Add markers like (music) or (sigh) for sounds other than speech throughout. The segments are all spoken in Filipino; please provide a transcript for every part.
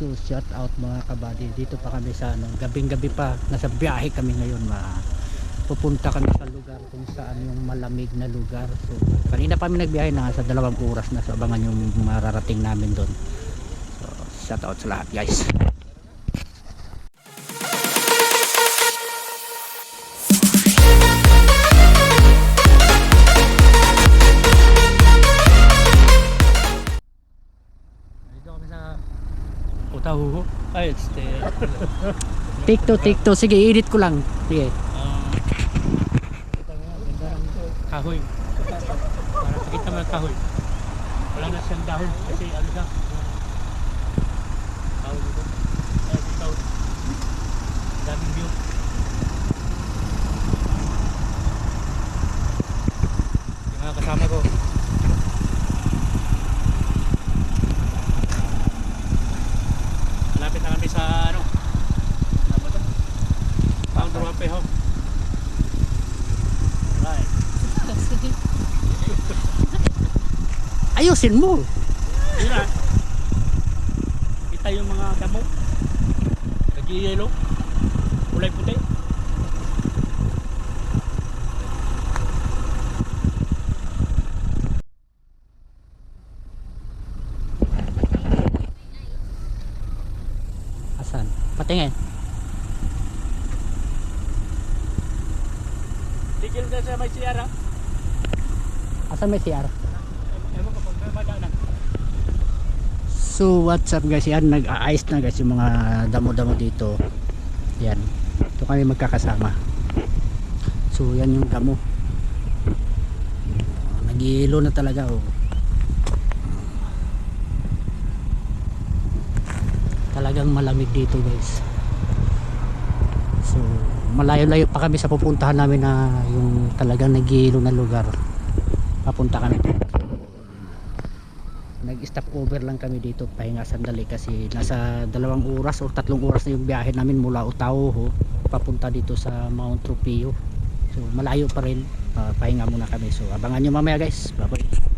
So shout out mga kabady. Dito pa kami sa ano, gabing-gabi pa. Nasa biyahe kami ngayon. Ma pupunta kami sa lugar kung saan yung malamig na lugar. So kanina pa kami nagbiyahe na sa dalawang oras na. So abangan yung mararating namin doon. So shout out sa lahat guys. Utahuho. Ay, este. take two, take two. Sige, edit ko lang. Sige. kahoy. Para sakit naman ang kahoy. Wala na siyang dahon kasi ano siya. Kahoy dito. Ay, dito. Daming view. Yung mga kasama ko. Malapit na kami sa ano? Ano ba to? Pound Ruape Home. Right. Ayusin mo. Yun na. Kita yung mga damo. Nag-yellow. Kulay puti. Asan? Patingin. Tigil na sa may. Asan CR? Ko pag may madaanan. So what's up guys, yan nag-aayos na guys yung mga damo-damo dito. Yan. Ito kami magkakasama. So yan yung damo. Nagihilo na talaga oh. Talagang malamig dito guys. So malayo-layo pa kami sa pupuntahan namin na yung talagang nagihilo na lugar. Papunta kami dito. Nag-stop over lang kami dito. Pahinga sandali kasi nasa dalawang oras o tatlong oras na yung biyahe namin mula Utaho papunta dito sa Mount Tropeo so malayo pa rin. Ah, pahinga muna kami. So abangan nyo mamaya guys. Bye bye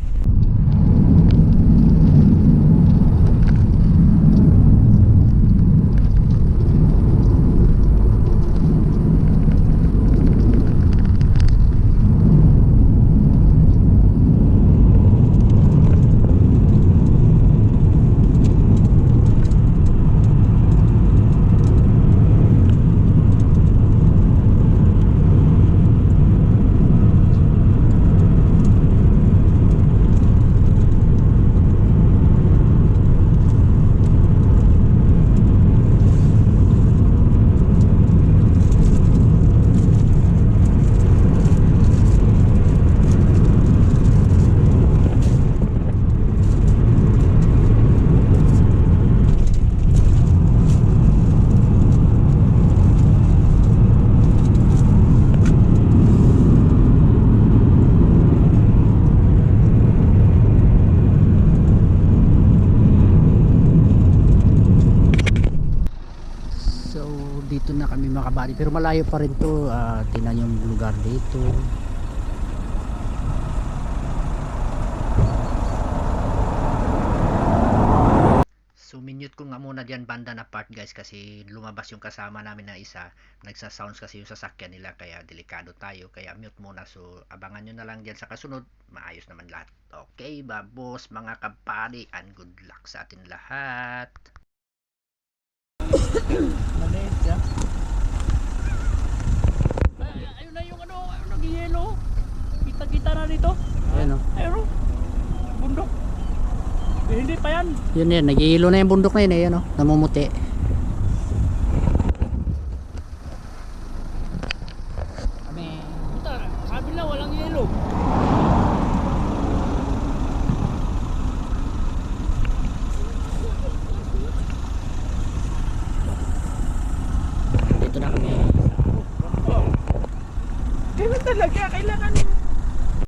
So dito makabali pero malayo pa rin to uh, tingnan yung lugar dito. So minute ko nga muna diyan banda na part guys kasi lumabas yung kasama namin na isa. Nagsa-sounds kasi yung sasakyan nila kaya delikado tayo. Kaya mute muna. So abangan nyo na lang diyan sa kasunod. Maayos naman lahat. Okay babos mga kapari and good luck sa atin lahat. (coughs) Maliit dito. Ayan o. Oh. Aero. Oh. Bundok. Eh, hindi pa yan. Yun yan. Nag-iilo na yung bundok na yun. Ayan o. Namumuti. talaga. Kailangan